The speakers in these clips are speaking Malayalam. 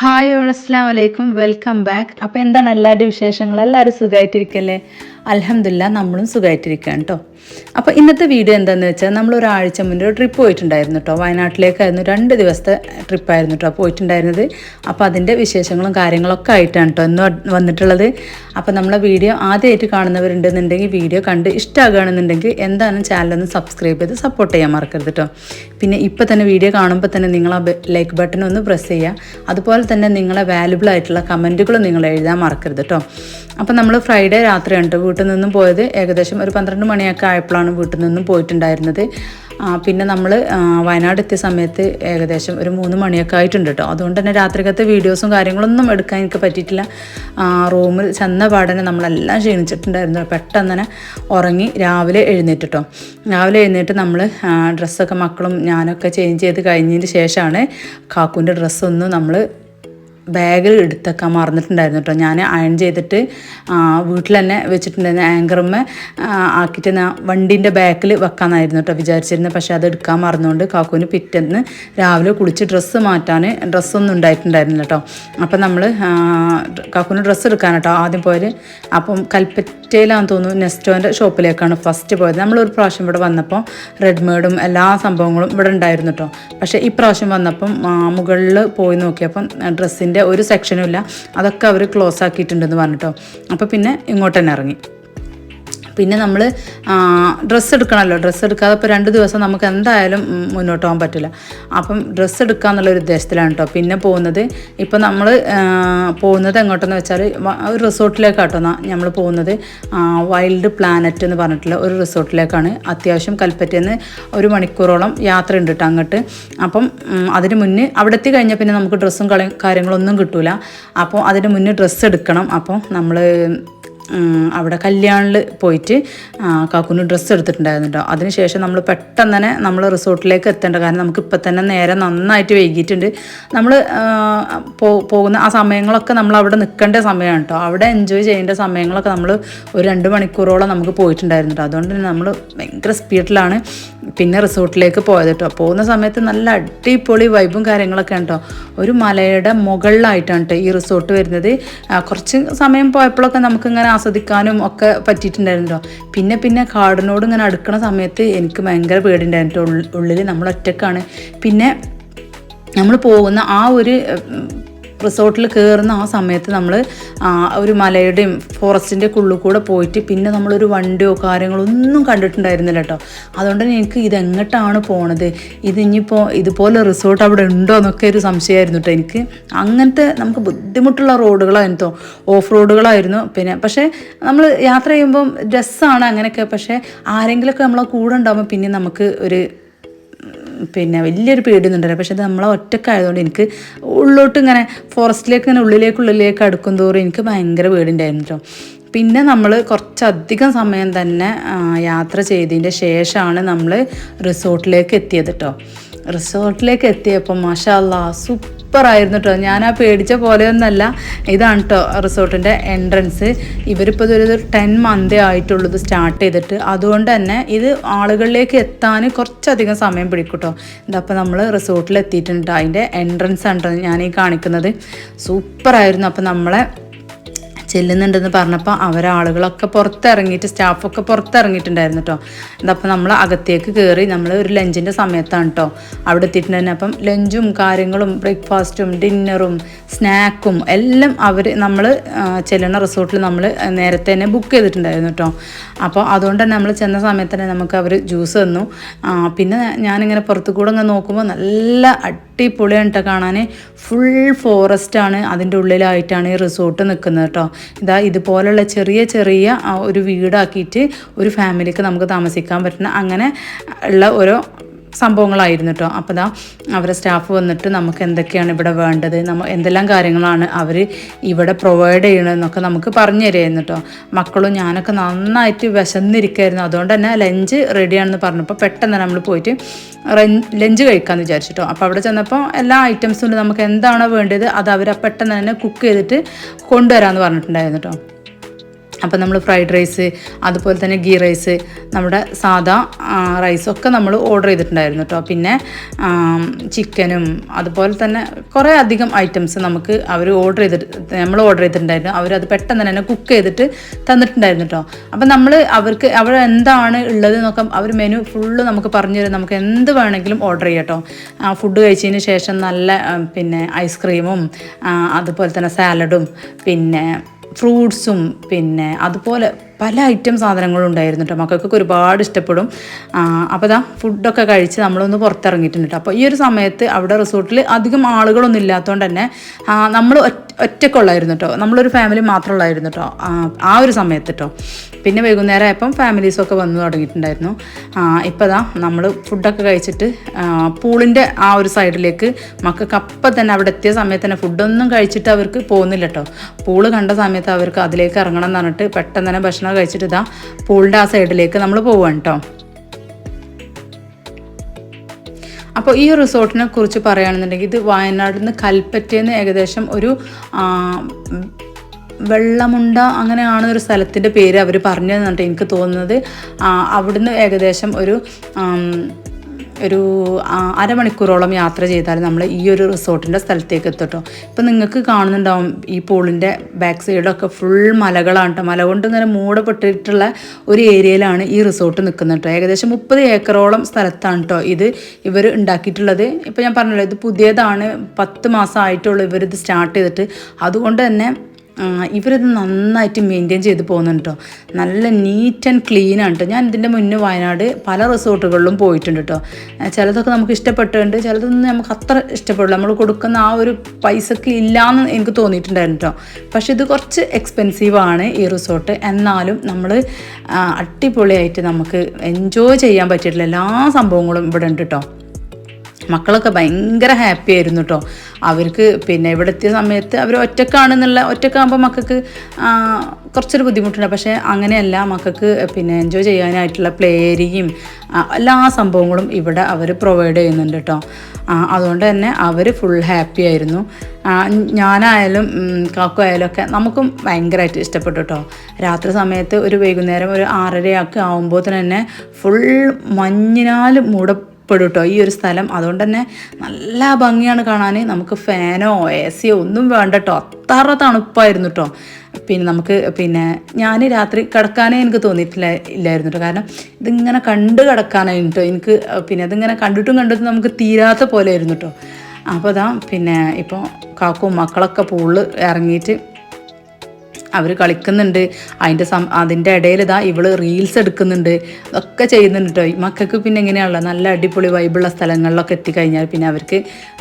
ഹായ് അസ്സാം വലൈക്കും വെൽക്കം ബാക്ക് അപ്പോൾ എന്താണ് എല്ലാവരുടെയും വിശേഷങ്ങൾ? എല്ലാവരും സുഖമായിട്ടിരിക്കല്ലേ? അലഹമില്ല നമ്മളും സുഖമായിട്ടിരിക്കുകയാണ് കേട്ടോ അപ്പോൾ ഇന്നത്തെ വീഡിയോ എന്താണെന്ന് വെച്ചാൽ നമ്മൾ ഒരാഴ്ച മുന്നേ ഒരു ട്രിപ്പ് പോയിട്ടുണ്ടായിരുന്നു കേട്ടോ വയനാട്ടിലേക്കായിരുന്നു രണ്ട് ദിവസത്തെ ട്രിപ്പായിരുന്നു കേട്ടോ പോയിട്ടുണ്ടായിരുന്നത്. അപ്പോൾ അതിന്റെ വിശേഷങ്ങളും കാര്യങ്ങളൊക്കെ ആയിട്ടാണ് കേട്ടോ ഇന്ന് വന്നിട്ടുള്ളത്. അപ്പോൾ നമ്മളെ വീഡിയോ ആദ്യമായിട്ട് കാണുന്നവരുണ്ടെന്നുണ്ടെങ്കിൽ വീഡിയോ കണ്ട് ഇഷ്ടമാകുകയാണെന്നുണ്ടെങ്കിൽ എന്തായാലും ചാനലൊന്ന് സബ്സ്ക്രൈബ് ചെയ്ത് സപ്പോർട്ട് ചെയ്യാൻ മറക്കരുത് കേട്ടോ പിന്നെ ഇപ്പോൾ തന്നെ വീഡിയോ കാണുമ്പോൾ തന്നെ നിങ്ങൾ ആ ലൈക്ക് ബട്ടൺ ഒന്ന് പ്രസ് ചെയ്യുക. അതുപോലെ തന്നെ നിങ്ങളെ വാലുബിൾ ആയിട്ടുള്ള കമന്റുകളും നിങ്ങൾ എഴുതാൻ മറക്കരുത് കേട്ടോ അപ്പോൾ നമ്മൾ ഫ്രൈഡേ രാത്രിയാണ് വീട്ടിൽ നിന്നും പോയത് ഏകദേശം ഒരു പന്ത്രണ്ട് മണിയൊക്കെ ആയപ്പോഴാണ് വീട്ടിൽ നിന്നും പോയിട്ടുണ്ടായിരുന്നത്. പിന്നെ നമ്മൾ വയനാട് എത്തിയ സമയത്ത് ഏകദേശം ഒരു മൂന്ന് മണിയൊക്കെ ആയിട്ടുണ്ട് കേട്ടോ. അതുകൊണ്ട് തന്നെ രാത്രിക്കത്തെ വീഡിയോസും കാര്യങ്ങളൊന്നും എടുക്കാൻ എനിക്ക് പറ്റിയിട്ടില്ല. റൂമിൽ ചെന്ന പാടനെ നമ്മളെല്ലാം ക്ഷീണിച്ചിട്ടുണ്ടായിരുന്നു. പെട്ടെന്ന് തന്നെ ഉറങ്ങി രാവിലെ എഴുന്നേറ്റിട്ടോ രാവിലെ എഴുന്നേറ്റ് നമ്മൾ ഡ്രസ്സൊക്കെ മക്കളും ഞാനൊക്കെ ചേഞ്ച് ചെയ്ത് കഴിഞ്ഞതിന് ശേഷമാണ് കാക്കുവിന്റെ ഡ്രസ്സൊന്നും നമ്മൾ ബാഗിൽ എടുത്തേക്കാൻ മറന്നിട്ടുണ്ടായിരുന്നു കേട്ടോ. ഞാൻ അയൺ ചെയ്തിട്ട് വീട്ടിൽ തന്നെ വെച്ചിട്ടുണ്ടായിരുന്നു ആങ്കറുമ്മ. ആക്കിയിട്ട് ഞാൻ വണ്ടീന്റെ ബാക്കിൽ വെക്കാമെന്നായിരുന്നു കേട്ടോ വിചാരിച്ചിരുന്നത്. പക്ഷേ അത് എടുക്കാൻ മറന്നുകൊണ്ട് കാക്കുവിന് പിറ്റേന്ന് രാവിലെ കുളിച്ച് ഡ്രസ്സ് മാറ്റാൻ ഡ്രസ്സൊന്നും ഉണ്ടായിട്ടുണ്ടായിരുന്നില്ല കേട്ടോ. അപ്പം നമ്മൾ കാക്കുവിന് ഡ്രസ്സ് എടുക്കാൻ കേട്ടോ ആദ്യം പോയത്. അപ്പം കൽപ്പറ്റയിലാണെന്ന് തോന്നുന്നു നെസ്റ്റോന്റെ ഷോപ്പിലേക്കാണ് ഫസ്റ്റ് പോയത്. നമ്മൾ ഒരു പ്രാവശ്യം ഇവിടെ വന്നപ്പോൾ റെഡ്മേഡും എല്ലാ സംഭവങ്ങളും ഇവിടെ ഉണ്ടായിരുന്നു കേട്ടോ. പക്ഷേ ഈ പ്രാവശ്യം വന്നപ്പം മുകളിൽ പോയി നോക്കിയപ്പം ഡ്രസ്സിന്റെ ഒരു സെക്ഷനും ഇല്ല. അതൊക്കെ അവർ ക്ലോസ് ആക്കിയിട്ടുണ്ടെന്ന് പറഞ്ഞിട്ടോ. അപ്പോൾ പിന്നെ ഇങ്ങോട്ട് തന്നെ ഇറങ്ങി. പിന്നെ നമ്മൾ ഡ്രസ്സ് എടുക്കണമല്ലോ ഡ്രസ്സ് എടുക്കാതെ ഇപ്പോൾ രണ്ട് ദിവസം നമുക്ക് എന്തായാലും മുന്നോട്ട് പോകാൻ പറ്റില്ല. അപ്പം ഡ്രസ്സ് എടുക്കുക എന്നുള്ള ഒരു ഉദ്ദേശത്തിലാണ് കേട്ടോ പിന്നെ പോകുന്നത് ഇപ്പം നമ്മൾ പോകുന്നത് എങ്ങോട്ടെന്ന് വെച്ചാൽ ഒരു റിസോർട്ടിലേക്കാട്ടോ നമ്മൾ പോകുന്നത്. വൈൽഡ് പ്ലാനറ്റ് എന്ന് പറഞ്ഞിട്ടുള്ള ഒരു റിസോർട്ടിലേക്കാണ്. അത്യാവശ്യം കൽപ്പറ്റയിൽ നിന്ന് ഒരു മണിക്കൂറോളം യാത്ര ഉണ്ട് കേട്ടോ അങ്ങോട്ട്. അപ്പം അതിന് മുന്നേ അവിടെ എത്തി കഴിഞ്ഞാൽ പിന്നെ നമുക്ക് ഡ്രസ്സും കാര്യങ്ങളൊന്നും കിട്ടൂല. അപ്പോൾ അതിന് മുന്നേ ഡ്രസ്സ് എടുക്കണം. അപ്പോൾ നമ്മൾ അവിടെ കല്യാണിൽ പോയിട്ട് കാക്കുന് ഡ്രസ്സ് എടുത്തിട്ടുണ്ടായിരുന്നു അതിനുശേഷം നമ്മൾ പെട്ടെന്ന് തന്നെ നമ്മൾ റിസോർട്ടിലേക്ക് എത്തേണ്ട കാരണം നമുക്ക് ഇപ്പം തന്നെ നേരെ നന്നായിട്ട് വൈകിയിട്ടുണ്ട്. നമ്മൾ പോകുന്ന ആ സമയങ്ങളൊക്കെ നമ്മൾ അവിടെ നിൽക്കേണ്ട സമയമാണ് കേട്ടോ അവിടെ എൻജോയ് ചെയ്യേണ്ട സമയങ്ങളൊക്കെ നമ്മൾ ഒരു രണ്ട് മണിക്കൂറോളം നമുക്ക് പോയിട്ടുണ്ടായിരുന്നു അതുകൊണ്ട് തന്നെ നമ്മൾ ഭയങ്കര സ്പീഡിലാണ് പിന്നെ റിസോർട്ടിലേക്ക് പോയത് കേട്ടോ പോകുന്ന സമയത്ത് നല്ല അടിപൊളി വൈബും കാര്യങ്ങളൊക്കെ ഉണ്ടോ? ഒരു മലയുടെ മുകളിലായിട്ടാണ് കേട്ടോ ഈ റിസോർട്ട് വരുന്നത്. കുറച്ച് സമയം പോയപ്പോഴൊക്കെ നമുക്കിങ്ങനെ ആസ്വദിക്കാനും ഒക്കെ പറ്റിയിട്ടുണ്ടായിരുന്നു കേട്ടോ പിന്നെ പിന്നെ കാടിനോട് ഇങ്ങനെ അടുക്കണ സമയത്ത് എനിക്ക് ഭയങ്കര പേടിയുണ്ടായിരുന്നു ഉള്ളിൽ നമ്മൾ ഒറ്റക്കാണ്. പിന്നെ നമ്മൾ പോകുന്ന ആ ഒരു റിസോർട്ടിൽ കയറുന്ന ആ സമയത്ത് നമ്മൾ ഒരു മലയുടെയും ഫോറസ്റ്റിന്റെ ഉള്ളിൽ കൂടെ പോയിട്ട് പിന്നെ നമ്മളൊരു വണ്ടിയോ കാര്യങ്ങളോ ഒന്നും കണ്ടിട്ടുണ്ടായിരുന്നില്ല കേട്ടോ അതുകൊണ്ട് തന്നെ എനിക്ക് ഇതെങ്ങോട്ടാണ് പോണത്? ഇത് ഇനിയിപ്പോൾ ഇതുപോലെ റിസോർട്ട് അവിടെ ഉണ്ടോ എന്നൊക്കെ ഒരു സംശയമായിരുന്നു കേട്ടോ എനിക്ക്. അങ്ങനത്തെ നമുക്ക് ബുദ്ധിമുട്ടുള്ള റോഡുകളായിരുന്നു ഓഫ് റോഡുകളായിരുന്നു. പിന്നെ പക്ഷേ നമ്മൾ യാത്ര ചെയ്യുമ്പം രസമാണ് അങ്ങനെയൊക്കെ. പക്ഷേ ആരെങ്കിലുമൊക്കെ നമ്മളെ കൂടെ ഉണ്ടാകുമ്പോൾ പിന്നെ നമുക്ക് ഒരു പിന്നെ വലിയൊരു പേടിയൊന്നുണ്ടല്ലോ പക്ഷെ അത് നമ്മളെ ഒറ്റക്കായതുകൊണ്ട് എനിക്ക് ഉള്ളോട്ട് ഇങ്ങനെ ഫോറസ്റ്റിലേക്ക് ഇങ്ങനെ ഉള്ളിലേക്ക് ഉള്ളിലേക്ക് അടുക്കും തോറും എനിക്ക് ഭയങ്കര പേടിയുണ്ടായിരുന്നു കേട്ടോ. പിന്നെ നമ്മൾ കുറച്ചധികം സമയം തന്നെ യാത്ര ചെയ്തതിന്റെ ശേഷമാണ് നമ്മൾ റിസോർട്ടിലേക്ക് എത്തിയത് കേട്ടോ. റിസോർട്ടിലേക്ക് എത്തിയപ്പോൾ മാഷാല്ല സൂപ്പറായിരുന്നു കേട്ടോ ഞാൻ ആ പേടിച്ച പോലെയൊന്നല്ല ഇതാണ് കേട്ടോ റിസോർട്ടിന്റെ എൻട്രൻസ് ഇവരിപ്പോൾ ഇതൊരു ടെൻ മന്തേ ആയിട്ടുള്ളൂ സ്റ്റാർട്ട് ചെയ്തിട്ട്. അതുകൊണ്ട് തന്നെ ഇത് ആളുകളിലേക്ക് എത്താൻ കുറച്ചധികം സമയം പിടിക്കും കേട്ടോ ഇതപ്പോൾ നമ്മൾ റിസോർട്ടിൽ എത്തിയിട്ടുണ്ട് അതിന്റെ എൻട്രൻസ് ആണ് കേട്ടോ ഞാൻ ഈ കാണിക്കുന്നത്. സൂപ്പറായിരുന്നു അപ്പോൾ നമ്മളെ ചെല്ലുന്നുണ്ടെന്ന് പറഞ്ഞപ്പോൾ അവരാളുകളൊക്കെ പുറത്തിറങ്ങിയിട്ട് സ്റ്റാഫൊക്കെ പുറത്തിറങ്ങിയിട്ടുണ്ടായിരുന്നു കേട്ടോ ഇതപ്പോൾ നമ്മൾ അകത്തേക്ക് കയറി നമ്മൾ ഒരു ലഞ്ചിന്റെ സമയത്താണ് കേട്ടോ അവിടെ എത്തിയിട്ടുണ്ടായിരുന്നു അപ്പം ലഞ്ചും കാര്യങ്ങളും ബ്രേക്ക്ഫാസ്റ്റും ഡിന്നറും സ്നാക്കും എല്ലാം അവർ നമ്മൾ ചെല്ലുന്ന റിസോർട്ടിൽ നമ്മൾ നേരത്തെ തന്നെ ബുക്ക് ചെയ്തിട്ടുണ്ടായിരുന്നു കേട്ടോ അപ്പോൾ അതുകൊണ്ട് തന്നെ നമ്മൾ ചെന്ന സമയത്ത് തന്നെ നമുക്ക് അവർ ജ്യൂസ് തന്നു. പിന്നെ ഞാനിങ്ങനെ പുറത്തു കൂടെ ഇങ്ങനെ നോക്കുമ്പോൾ നല്ല അടിപൊളിയാണ് കേട്ടോ കാണാൻ ഫുൾ ഫോറസ്റ്റാണ് അതിന്റെ ഉള്ളിലായിട്ടാണ് ഈ റിസോർട്ട് നിൽക്കുന്നത് കേട്ടോ ഇതാ ഇതുപോലുള്ള ചെറിയ ചെറിയ ഒരു വീടാക്കിയിട്ട് ഒരു ഫാമിലിക്ക് നമുക്ക് താമസിക്കാൻ പറ്റുന്ന അങ്ങനെ ഉള്ള ഓരോ സംഭവങ്ങളായിരുന്നു കേട്ടോ അപ്പോൾ ദാ അവരെ സ്റ്റാഫ് വന്നിട്ട് നമുക്ക് എന്തൊക്കെയാണ് ഇവിടെ വേണ്ടത്? നമ്മ എന്തെല്ലാം കാര്യങ്ങളാണ് അവർ ഇവിടെ പ്രൊവൈഡ് ചെയ്യണമെന്നൊക്കെ നമുക്ക് പറഞ്ഞു തരുമായിരുന്നു കേട്ടോ മക്കളും ഞാനൊക്കെ നന്നായിട്ട് വിശന്നിരിക്കുമായിരുന്നു അതുകൊണ്ട് തന്നെ ലഞ്ച് റെഡിയാണെന്ന് പറഞ്ഞപ്പോൾ പെട്ടെന്ന് നമ്മൾ പോയിട്ട് ലഞ്ച് കഴിക്കാമെന്ന് വിചാരിച്ചിട്ടോ അപ്പോൾ അവിടെ ചെന്നപ്പോൾ എല്ലാ ഐറ്റംസും നമുക്ക് എന്താണോ വേണ്ടത് അത് അവർ പെട്ടെന്ന് തന്നെ കുക്ക് ചെയ്തിട്ട് കൊണ്ടുവരാമെന്ന് പറഞ്ഞിട്ടുണ്ടായിരുന്നു കേട്ടോ അപ്പം നമ്മൾ ഫ്രൈഡ് റൈസ് അതുപോലെ തന്നെ ഗീ റൈസ് നമ്മുടെ ആ, റൈസൊക്കെ നമ്മൾ ഓർഡർ ചെയ്തിട്ടുണ്ടായിരുന്നു കേട്ടോ പിന്നെ ചിക്കനും അതുപോലെ തന്നെ കുറേ അധികം ഐറ്റംസ് നമുക്ക് അവർ ഓർഡർ ചെയ്തിട്ട് നമ്മൾ ഓർഡർ ചെയ്തിട്ടുണ്ടായിരുന്നു. അവരത് പെട്ടെന്ന് തന്നെ കുക്ക് ചെയ്തിട്ട് തന്നിട്ടുണ്ടായിരുന്നു കേട്ടോ അപ്പം നമ്മൾ അവർക്ക് അവർ എന്താണ് ഉള്ളത് എന്നൊക്കെ അവർ മെനു ഫുള്ള് നമുക്ക് പറഞ്ഞു തരും. നമുക്ക് എന്ത് വേണമെങ്കിലും ഓർഡർ ചെയ്യാം കേട്ടോ ഫുഡ് കഴിച്ചതിന് ശേഷം നല്ല പിന്നെ ഐസ്ക്രീമും അതുപോലെ തന്നെ സാലഡും പിന്നെ ഫ്രൂട്ട്സും പിന്നെ അതുപോലെ പല ഐറ്റം സാധനങ്ങളും ഉണ്ടായിരുന്നു കേട്ടോ മക്കൾക്കൊക്കെ ഒരുപാട് ഇഷ്ടപ്പെടും. അപ്പോൾ ദാ ഫുഡൊക്കെ കഴിച്ച് നമ്മളൊന്ന് പുറത്തിറങ്ങിയിട്ടുണ്ട് കേട്ടോ അപ്പോൾ ഈ ഒരു സമയത്ത് അവിടെ റിസോർട്ടിൽ അധികം ആളുകളൊന്നും ഇല്ലാത്തതുകൊണ്ട് തന്നെ നമ്മൾ ഒറ്റക്കുള്ളായിരുന്നു കേട്ടോ നമ്മളൊരു ഫാമിലി മാത്രമുള്ളായിരുന്നു കേട്ടോ ആ, ഒരു സമയത്ത് കേട്ടോ പിന്നെ വൈകുന്നേരം ആയപ്പം ഫാമിലീസൊക്കെ വന്നു തുടങ്ങിയിട്ടുണ്ടായിരുന്നു. ഇപ്പോൾ ദാ നമ്മൾ ഫുഡൊക്കെ കഴിച്ചിട്ട് പൂളിന്റെ ആ ഒരു സൈഡിലേക്ക് മക്കൾക്ക് അപ്പം തന്നെ അവിടെ എത്തിയ സമയത്ത് തന്നെ ഫുഡൊന്നും കഴിച്ചിട്ട് അവർക്ക് പോകുന്നില്ല കേട്ടോ പൂൾ കണ്ട സമയത്ത് അവർക്ക് അതിലേക്ക് ഇറങ്ങണം എന്ന് പറഞ്ഞിട്ട് പെട്ടെന്ന് തന്നെ ഭക്ഷണം കഴിച്ചിട്ട് ഇതാ പൂളിന്റെ ആ സൈഡിലേക്ക് നമ്മൾ പോവാണ് കേട്ടോ അപ്പോൾ ഈ റിസോർട്ടിനെ കുറിച്ച് പറയുകയാണെന്നുണ്ടെങ്കിൽ ഇത് വയനാട്ടിൽ നിന്ന് കൽപ്പറ്റയിൽ ഏകദേശം ഒരു വെള്ളമുണ്ട അങ്ങനെയാണ് ഒരു സ്ഥലത്തിന്റെ പേര് അവർ പറഞ്ഞു എനിക്ക് തോന്നുന്നത്. അവിടുന്ന് ഏകദേശം ഒരു ഒരു അരമണിക്കൂറോളം യാത്ര ചെയ്താൽ നമ്മൾ ഈ ഒരു റിസോർട്ടിന്റെ സ്ഥലത്തേക്ക് എത്തട്ടോ ഇപ്പം നിങ്ങൾക്ക് കാണുന്നുണ്ടാവും ഈ പൂളിന്റെ ബാക്ക് സൈഡൊക്കെ ഫുൾ മലകളാണ് കേട്ടോ. മല കൊണ്ട് ഇങ്ങനെ മൂടപ്പെട്ടിട്ടുള്ള ഒരു ഏരിയയിലാണ് ഈ റിസോർട്ട് നിൽക്കുന്നത് കേട്ടോ. ഏകദേശം മുപ്പത് ഏക്കറോളം സ്ഥലത്താണ് കേട്ടോ ഇത് ഇവർ ഉണ്ടാക്കിയിട്ടുള്ളത്. ഇപ്പം ഞാൻ പറഞ്ഞല്ലോ ഇത് പുതിയതാണ്. പത്ത് മാസം ആയിട്ടുള്ളൂ ഇവരിത് സ്റ്റാർട്ട് ചെയ്തിട്ട്. അതുകൊണ്ട് തന്നെ ഇവരിത് നന്നായിട്ട് മെയിന്റെയിൻ ചെയ്ത് പോകുന്നുണ്ട് കേട്ടോ നല്ല നീറ്റ് ആൻഡ് ക്ലീൻ ആണ് കേട്ടോ ഞാൻ ഇതിന്റെ മുന്നേ വയനാട് പല റിസോർട്ടുകളിലും പോയിട്ടുണ്ട് കേട്ടോ ചിലതൊക്കെ നമുക്ക് ഇഷ്ടപ്പെട്ടുണ്ട് ചിലതൊന്നും നമുക്ക് അത്ര ഇഷ്ടപ്പെടില്ല. നമ്മൾ കൊടുക്കുന്ന ആ ഒരു പൈസക്ക് ഇല്ലയെന്ന് എനിക്ക് തോന്നിയിട്ടുണ്ടായിരുന്നു കേട്ടോ പക്ഷേ ഇത് കുറച്ച് എക്സ്പെൻസീവ് ആണ് ഈ റിസോർട്ട്. എന്നാലും നമ്മൾ അടിപൊളിയായിട്ട് നമുക്ക് എൻജോയ് ചെയ്യാൻ പറ്റിയിട്ടുള്ള എല്ലാ സംഭവങ്ങളും ഇവിടെ ഉണ്ട് കേട്ടോ മക്കളൊക്കെ ഭയങ്കര ഹാപ്പി ആയിരുന്നു കേട്ടോ അവർക്ക് പിന്നെ ഇവിടെ എത്തിയ സമയത്ത് അവർ ഒറ്റക്കാണെന്നുള്ള ഒറ്റക്കാകുമ്പോൾ മക്കൾക്ക് കുറച്ചൊരു ബുദ്ധിമുട്ടുണ്ട്. പക്ഷേ അങ്ങനെയല്ല മക്കൾക്ക് പിന്നെ എൻജോയ് ചെയ്യാനായിട്ടുള്ള പ്ലേ ഏരിയയും എല്ലാ സംഭവങ്ങളും ഇവിടെ അവർ പ്രൊവൈഡ് ചെയ്യുന്നുണ്ട് കേട്ടോ അതുകൊണ്ട് തന്നെ അവർ ഫുൾ ഹാപ്പി ആയിരുന്നു. ഞാനായാലും കാക്കു ആയാലും ഒക്കെ നമുക്കും ഭയങ്കരമായിട്ട് ഇഷ്ടപ്പെട്ടു കേട്ടോ രാത്രി സമയത്ത് ഒരു വൈകുന്നേരം ഒരു ആറരയൊക്കെ ആകുമ്പോൾ തന്നെ ഫുൾ മഞ്ഞിനാൽ മൂട പെടും കേട്ടോ ഈ ഒരു സ്ഥലം. അതുകൊണ്ട് തന്നെ നല്ല ഭംഗിയാണ് കാണാൻ. നമുക്ക് ഫാനോ എ സിയോ ഒന്നും വേണ്ട കേട്ടോ അത്ര തണുപ്പായിരുന്നു കേട്ടോ പിന്നെ നമുക്ക് പിന്നെ ഞാൻ രാത്രി കിടക്കാനേ എനിക്ക് തോന്നിയിട്ടില്ല ഇല്ലായിരുന്നു കേട്ടോ കാരണം ഇതിങ്ങനെ കണ്ട് കിടക്കാനായിരുന്നു കേട്ടോ എനിക്ക് പിന്നെ അതിങ്ങനെ കണ്ടിട്ടും കണ്ടിട്ടും നമുക്ക് തീരാത്ത പോലെ ആയിരുന്നു കേട്ടോ അപ്പോൾ അതാ പിന്നെ ഇപ്പോൾ കാക്കും മക്കളൊക്കെ പൂൾ ഇറങ്ങിയിട്ട് അവർ കളിക്കുന്നുണ്ട്. അതിന്റെ സം അതിന്റെ ഇടയിൽ ഇതാ ഇവൾ റീൽസ് എടുക്കുന്നുണ്ട്. ഒക്കെ ചെയ്യുന്നുണ്ട് കേട്ടോ മക്കൾക്ക് പിന്നെ എങ്ങനെയാണല്ലോ നല്ല അടിപൊളി വൈബുള്ള സ്ഥലങ്ങളിലൊക്കെ എത്തിക്കഴിഞ്ഞാൽ പിന്നെ അവർക്ക്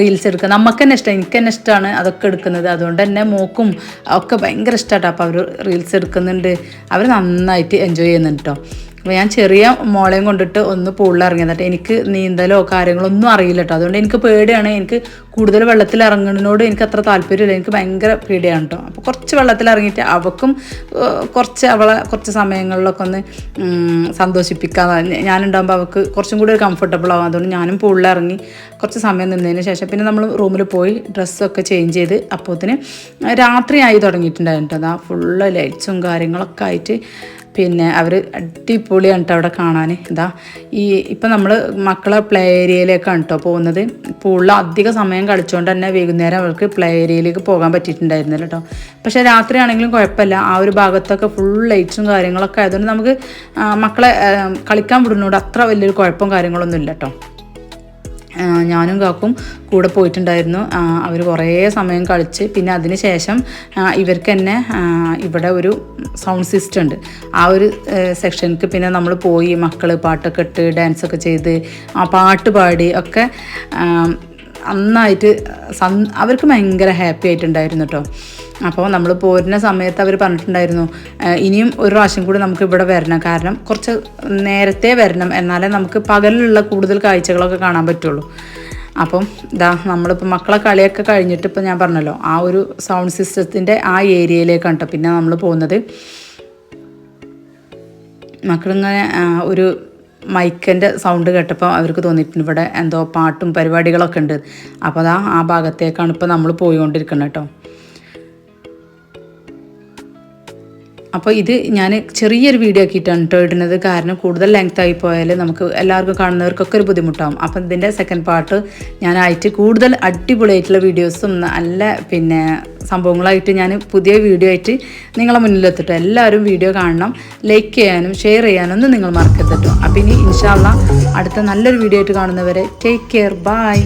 റീൽസ് എടുക്കുക നമുക്ക് തന്നെ ഇഷ്ടം എനിക്ക് തന്നെ ഇഷ്ടമാണ് അതൊക്കെ എടുക്കുന്നത്. അതുകൊണ്ട് തന്നെ മോക്കും ഒക്കെ ഭയങ്കര ഇഷ്ടമാട്ടോ അപ്പോൾ അവർ റീൽസ് എടുക്കുന്നുണ്ട്. അവർ നന്നായിട്ട് എൻജോയ് ചെയ്യുന്നുണ്ട് കേട്ടോ അപ്പോൾ ഞാൻ ചെറിയ മോളെയും കൊണ്ടിട്ട് ഒന്ന് പൂളിൽ ഇറങ്ങിയത് എനിക്ക് നീന്തലോ കാര്യങ്ങളോ ഒന്നും അറിയില്ല കേട്ടോ അതുകൊണ്ട് എനിക്ക് പേടിയാണ്. എനിക്ക് കൂടുതൽ വെള്ളത്തിൽ ഇറങ്ങുന്നതിനോട് എനിക്ക് അത്ര താല്പര്യമില്ല. എനിക്ക് ഭയങ്കര പേടിയാണ് കേട്ടോ അപ്പോൾ കുറച്ച് വെള്ളത്തിൽ ഇറങ്ങിയിട്ട് അവക്കും കുറച്ച് അവളെ കുറച്ച് സമയങ്ങളിലൊക്കെ ഒന്ന് സന്തോഷിപ്പിക്കാൻ ഞാനുണ്ടാകുമ്പോൾ അവൾക്ക് കുറച്ചും കൂടി ഒരു കംഫർട്ടബിൾ ആവും. അതുകൊണ്ട് ഞാനും പൂളിൽ ഇറങ്ങി കുറച്ച് സമയം നിന്നതിന് ശേഷം പിന്നെ നമ്മൾ റൂമിൽ പോയി ഡ്രസ്സൊക്കെ ചേഞ്ച് ചെയ്ത് അപ്പോത്തിന് രാത്രി ആയി തുടങ്ങിയിട്ടുണ്ടായിരുന്നു കേട്ടോ അതാ ഫുള്ള് ലൈറ്റ്സും കാര്യങ്ങളൊക്കെ ആയിട്ട് പിന്നെ അവർ അടിപൊളിയാണ് അവിടെ കാണാൻ ഇതാ ഈ ഇപ്പം നമ്മൾ മക്കളെ പ്ലേ ഏരിയയിലേക്കാണ് കേട്ടോ പോകുന്നത്. പൂളിൽ അധിക സമയം കളിച്ചുകൊണ്ട് തന്നെ വൈകുന്നേരം അവർക്ക് പ്ലേ ഏരിയയിലേക്ക് പോകാൻ പറ്റിയിട്ടുണ്ടായിരുന്നില്ല കേട്ടോ പക്ഷേ രാത്രിയാണെങ്കിലും കുഴപ്പമില്ല. ആ ഒരു ഭാഗത്തൊക്കെ ഫുൾ ലൈറ്റ്സും കാര്യങ്ങളൊക്കെ ആയതുകൊണ്ട് നമുക്ക് മക്കളെ കളിക്കാൻ വിടുന്നതുകൊണ്ട് അത്ര വലിയൊരു കുഴപ്പം കാര്യങ്ങളൊന്നും ഇല്ല കേട്ടോ ഞാനും കാക്കും കൂടെ പോയിട്ടുണ്ടായിരുന്നു. അവർ കുറേ സമയം കളിച്ച് പിന്നെ അതിന് ശേഷം ഇവർക്ക് തന്നെ ഇവിടെ ഒരു സൗണ്ട് സിസ്റ്റം ഉണ്ട്. ആ ഒരു സെക്ഷനിക്ക് പിന്നെ നമ്മൾ പോയി മക്കൾ പാട്ടൊക്കെ ഇട്ട് ഡാൻസൊക്കെ ചെയ്ത് ആ പാട്ട് പാടി ഒക്കെ നന്നായിട്ട് അവർക്ക് ഭയങ്കര ഹാപ്പി ആയിട്ടുണ്ടായിരുന്നു കേട്ടോ അപ്പോൾ നമ്മൾ പോരുന്ന സമയത്ത് അവർ പറഞ്ഞിട്ടുണ്ടായിരുന്നു ഇനിയും ഒരു പ്രാവശ്യം കൂടി നമുക്ക് ഇവിടെ വരണം. കാരണം കുറച്ച് നേരത്തെ വരണം. എന്നാലേ നമുക്ക് പകലിലുള്ള കൂടുതൽ കാഴ്ചകളൊക്കെ കാണാൻ പറ്റുള്ളൂ. അപ്പം ഇതാ നമ്മളിപ്പോൾ മക്കളെ കളിയൊക്കെ കഴിഞ്ഞിട്ട് ഇപ്പോൾ ഞാൻ പറഞ്ഞല്ലോ ആ ഒരു സൗണ്ട് സിസ്റ്റത്തിന്റെ ആ ഏരിയയിലേക്കാണ് കേട്ടോ പിന്നെ നമ്മൾ പോകുന്നത്. മക്കളിങ്ങനെ ഒരു മൈക്കിന്റെ സൗണ്ട് കേട്ടപ്പോൾ അവർക്ക് തോന്നിയിട്ടുണ്ട് ഇവിടെ എന്തോ പാട്ടും പരിപാടികളൊക്കെ ഉണ്ട്. അപ്പോൾ അതാ ആ ഭാഗത്തേക്കാണ് ഇപ്പോൾ നമ്മൾ പോയിക്കൊണ്ടിരിക്കുന്നത് കേട്ടോ. അപ്പോൾ ഇത് ഞാൻ ചെറിയൊരു വീഡിയോ ആക്കിയിട്ടാണ് കേട്ടോ ഇടുന്നത്. കാരണം കൂടുതൽ ലെങ്ത് ആയി പോയാൽ നമുക്ക് എല്ലാവർക്കും കാണുന്നവർക്കൊക്കെ ഒരു ബുദ്ധിമുട്ടാവും. അപ്പം ഇതിന്റെ സെക്കൻഡ് പാർട്ട് ഞാനായിട്ട് കൂടുതൽ അടിപൊളിയായിട്ടുള്ള വീഡിയോസും നല്ല പിന്നെ സംഭവങ്ങളായിട്ട് ഞാൻ പുതിയ വീഡിയോ ആയിട്ട് നിങ്ങളെ മുന്നിലെത്തിട്ടോ എല്ലാവരും വീഡിയോ കാണണം. ലൈക്ക് ചെയ്യാനും ഷെയർ ചെയ്യാനും ചെയ്യാനൊന്നും നിങ്ങൾ മറക്കരുത് കേട്ടോ അപ്പം ഇനി ഇൻഷാല്ല അടുത്ത നല്ലൊരു വീഡിയോ ആയിട്ട് കാണുന്നവരെ ടേക്ക് കെയർ ബൈ